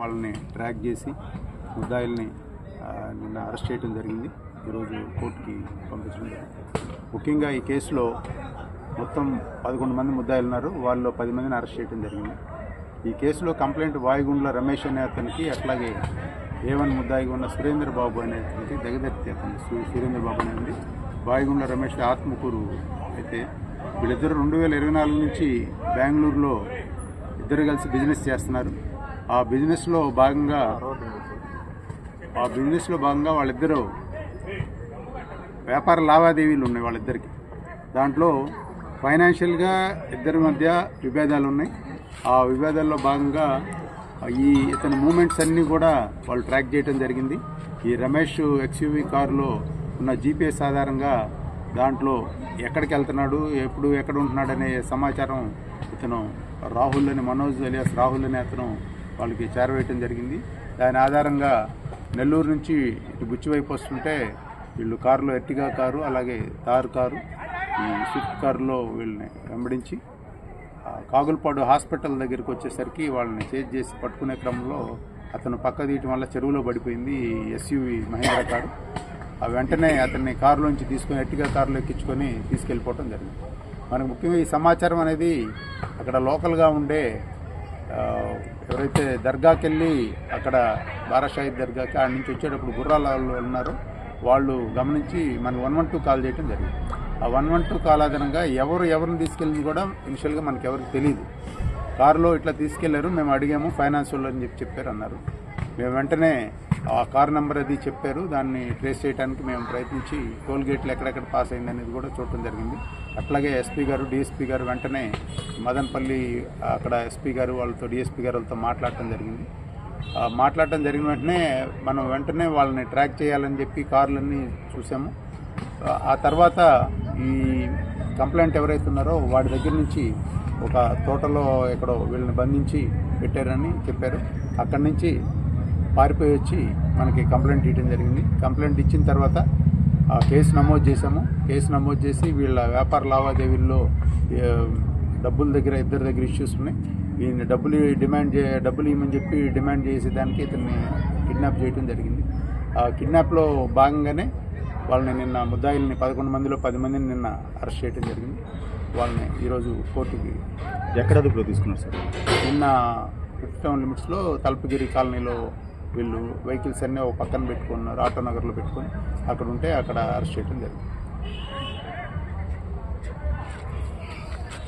వాళ్ళని ట్రాక్ చేసి ముద్దాయిల్ని నిన్న అరెస్ట్ చేయడం జరిగింది. ఈరోజు కోర్టుకి పంపించడం జరిగింది. ముఖ్యంగా ఈ కేసులో మొత్తం పదకొండు మంది ముద్దాయిలు ఉన్నారు వాళ్ళలో పది మందిని అరెస్ట్ చేయడం జరిగింది. ఈ కేసులో కంప్లైంట్ వాయుగుండ్ల రమేష్ అనే అతనికి అట్లాగే ఏవన్ ముద్దాయిగా ఉన్న సురేంద్ర బాబు అనే అతనికి అతను సు- సురేంద్ర బాబు అనేది వాయుగుండ్ల రమేష్ ఆత్మకూరు అయితే వీళ్ళిద్దరు రెండు వేల ఇరవై నాలుగు నుంచి బెంగళూరులో ఇద్దరు కలిసి బిజినెస్ చేస్తున్నారు. ఆ బిజినెస్లో భాగంగా ఆ బిజినెస్లో భాగంగా వాళ్ళిద్దరూ వ్యాపార లావాదేవీలు ఉన్నాయి వాళ్ళిద్దరికి. దాంట్లో ఫైనాన్షియల్గా ఇద్దరి మధ్య విభేదాలు ఉన్నాయి. ఆ విభేదాల్లో భాగంగా ఈ ఇతని మూమెంట్స్ అన్నీ కూడా వాళ్ళు ట్రాక్ చేయడం జరిగింది. ఈ రమేష్ ఎక్స్యూవీ కారులో ఉన్న జీపీఎస్ ఆధారంగా దాంట్లో ఎక్కడికి వెళ్తున్నాడు ఎప్పుడు ఎక్కడ ఉంటున్నాడు అనే సమాచారం ఇతను రాహుల్ అని మనోజ్ అలియాస్ రాహుల్ అనే అతను వాళ్ళకి చేరవేయటం జరిగింది. దాని ఆధారంగా నెల్లూరు నుంచి ఇటు బుచ్చి వైపు వస్తుంటే వీళ్ళు కారులో ఎర్టిగా కారు అలాగే తారు కారు ఈ స్విఫ్ట్ కారులో వీళ్ళని వెంబడించి కాగులపాడు హాస్పిటల్ దగ్గరికి వచ్చేసరికి వాళ్ళని చేజ్ చేసి పట్టుకునే క్రమంలో అతను పక్క తీయటం వల్ల చెరువులో పడిపోయింది ఎస్యూవి మహేంద్ర కారు. ఆ వెంటనే అతన్ని కారులోంచి తీసుకొని ఎట్టిగా కారులో ఎక్కించుకొని తీసుకెళ్ళిపోవటం జరిగింది. మనకు ముఖ్యంగా ఈ సమాచారం అనేది అక్కడ లోకల్గా ఉండే ఎవరైతే దర్గాకి వెళ్ళి అక్కడ బారాషాహిద్ దర్గాకి ఆడ నుంచి వచ్చేటప్పుడు గుర్రాల వాళ్ళు ఉన్నారో వాళ్ళు గమనించి మనకు వన్ వన్ టూ కాల్ చేయడం జరిగింది. ఆ వన్ వన్ టూ కాల్ ఆధారంగా ఎవరు ఎవరిని తీసుకెళ్ళింది కూడా ఇనిషియల్గా మనకి ఎవరికి తెలియదు కారులో ఇట్లా తీసుకెళ్ళారు మేము అడిగాము ఫైనాన్స్ వాళ్ళు అని చెప్పి చెప్పారు అన్నారు. మేము వెంటనే ఆ కార్ నెంబర్ అది చెప్పారు. దాన్ని ట్రేస్ చేయడానికి మేము ప్రయత్నించి టోల్ గేట్లు ఎక్కడెక్కడ పాస్ అయింది అనేది కూడా చూడటం జరిగింది. అట్లాగే ఎస్పీ గారు డిఎస్పీ గారు వెంటనే మదనపల్లి అక్కడ ఎస్పీ గారు వాళ్ళతో డిఎస్పీ గారు వాళ్ళతో మాట్లాడటం జరిగింది. మాట్లాడటం జరిగిన వెంటనే మనం వెంటనే వాళ్ళని ట్రాక్ చేయాలని చెప్పి కార్లన్నీ చూసాము. ఆ తర్వాత ఈ కంప్లైంట్ ఎవరైతే ఉన్నారో వాడి దగ్గర నుంచి ఒక తోటలో ఎక్కడో వీళ్ళని బంధించి పెట్టారని చెప్పారు. అక్కడి నుంచి పారిపోయి వచ్చి మనకి కంప్లైంట్ ఇవ్వడం జరిగింది. కంప్లైంట్ ఇచ్చిన తర్వాత ఆ కేసు నమోదు చేశాము. కేసు నమోదు చేసి వీళ్ళ వ్యాపార లావాదేవీల్లో డబ్బుల దగ్గర ఇద్దరి దగ్గర ఇష్యూస్ ఉన్నాయి. ఈయన డబ్బులు డిమాండ్ చే డబ్బులు ఇవ్వమని చెప్పి డిమాండ్ చేసేదానికి ఇతన్ని కిడ్నాప్ చేయడం జరిగింది. ఆ కిడ్నాప్లో భాగంగానే వాళ్ళని నిన్న ముద్దాయిల్ని పదకొండు మందిలో పది మందిని నిన్న అరెస్ట్ చేయడం జరిగింది. వాళ్ళని ఈరోజు కోర్టుకి ఎక్కడ అదుపులో తీసుకున్నారు సార్? నిన్న ఫిఫ్త్ టౌన్ లిమిట్స్లో తలుపుగిరి కాలనీలో వీళ్ళు వెహికల్స్ అన్నీ ఒక పక్కన పెట్టుకున్నారు ఆటో నగర్లో పెట్టుకొని అక్కడ ఉంటే అక్కడ అరెస్ట్ చేయడం జరిగింది.